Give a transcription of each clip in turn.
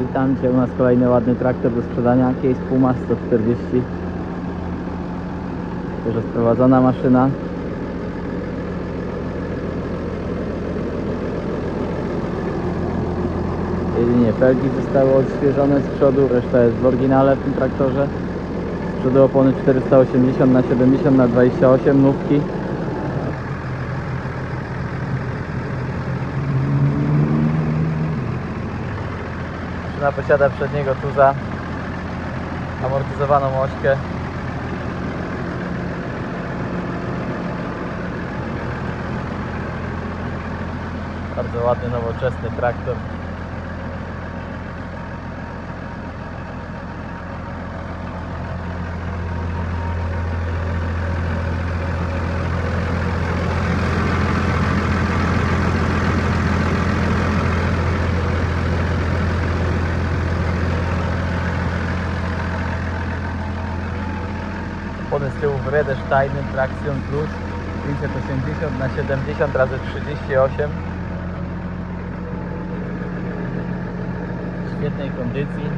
Witajcie, u nas kolejny ładny traktor do sprzedania, Case Puma 140 Świeżo sprowadzona maszyna. Jedynie felgi zostały odświeżone z przodu, reszta jest w oryginale w tym traktorze. Z przodu opony 480 na 70 na 28 nówki Maszyna posiada przedniego tuza, amortyzowaną ośkę. Bardzo ładny, nowoczesny traktor. Tyłu w Redesteinem Traction Plus. 580 na 70 razy 38 w świetnej kondycji.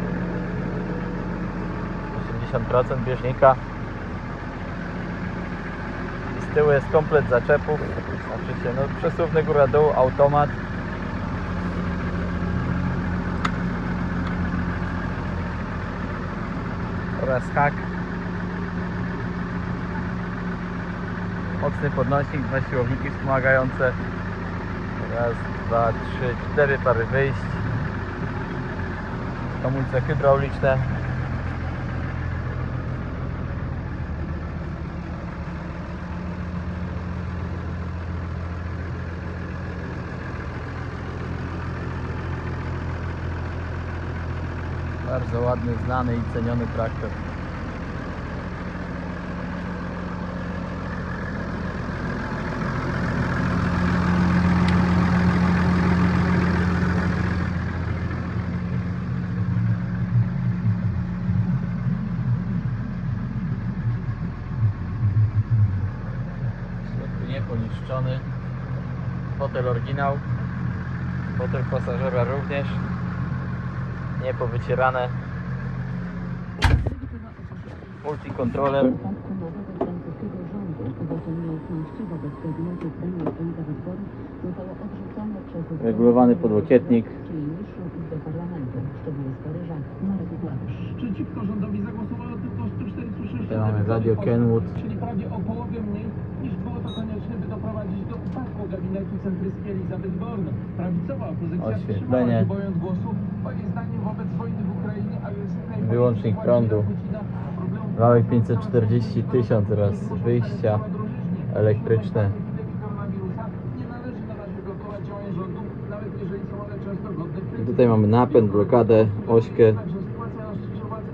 80% bieżnika. Z tyłu jest komplet zaczepów. Znaczy no, przesuwny góra-dół, automat. Oraz hak mocny podnośnik, dwa siłowniki wspomagające. Raz, dwa, trzy, cztery pary wyjść. Hamulce hydrauliczne. Bardzo ładny, znany i ceniony traktor. W środku nieponiszczony. Fotel oryginał. Fotel pasażera również. Nie powycierane. Multikontroler. Regulowany podłokietnik. Przeciwko rządowi zagłosowało tylko 146 Tutaj mamy radio Kenwood. czyli prawie o Elizabeth Born. Prawicowa opozycja Oświetlenie. wstrzymała bojąc zdaniem wobec wojny w Ukrainie agresywnej Wyłącznik prądu. Wałek 540 tysiąc oraz wyjścia elektryczne. I tutaj mamy napęd, blokadę, ośkę, Także sytuacja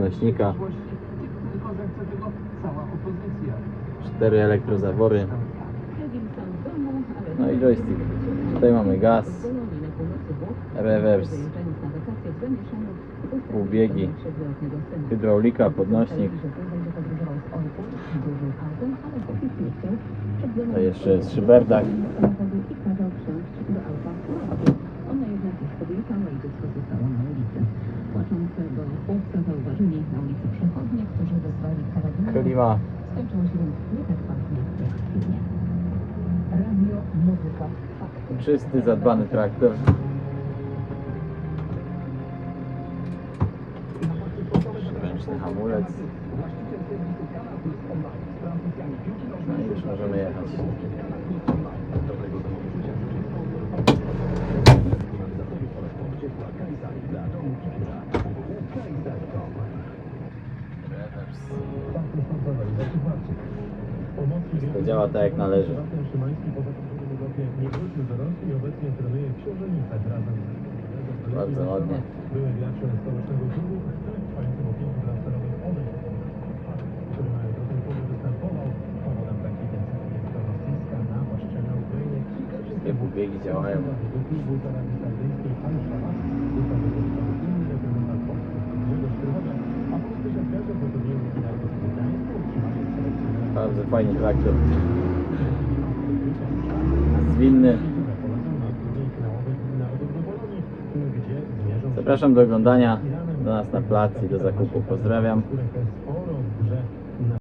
na cztery elektrozawory, no i joystick. Tutaj mamy gaz, rewers, półbiegi, hydraulika, podnośnik. To jeszcze jest szyberdach. Ona czysty, zadbany traktor. Ręczny hamulec. No i już możemy jechać. Wszystko działa tak jak należy. Sebastian Szymański po zakończonym urlopie nie wrócił do Rosji i obecnie trenuje w Książenicach razem z Bardzo ładnie. Były gracze stołecznego klubu, trwającym opieki transferowej odejść który do tej pory występował. Powodem takiej decyzji jest to rosyjska napaść na Ukrainie. Kilka Wszystkie półbiegi działają. do klubu z Arabii Saudyjskiej Al-Shabaab został wykorzystany inny reprezentant Polski Grzegorz Krychowiak, a siatkarze finalnie z Gdańsku, selekcjonerem Bardzo fajny traktor winny. Zapraszam do oglądania do nas na plac i do zakupu. Pozdrawiam.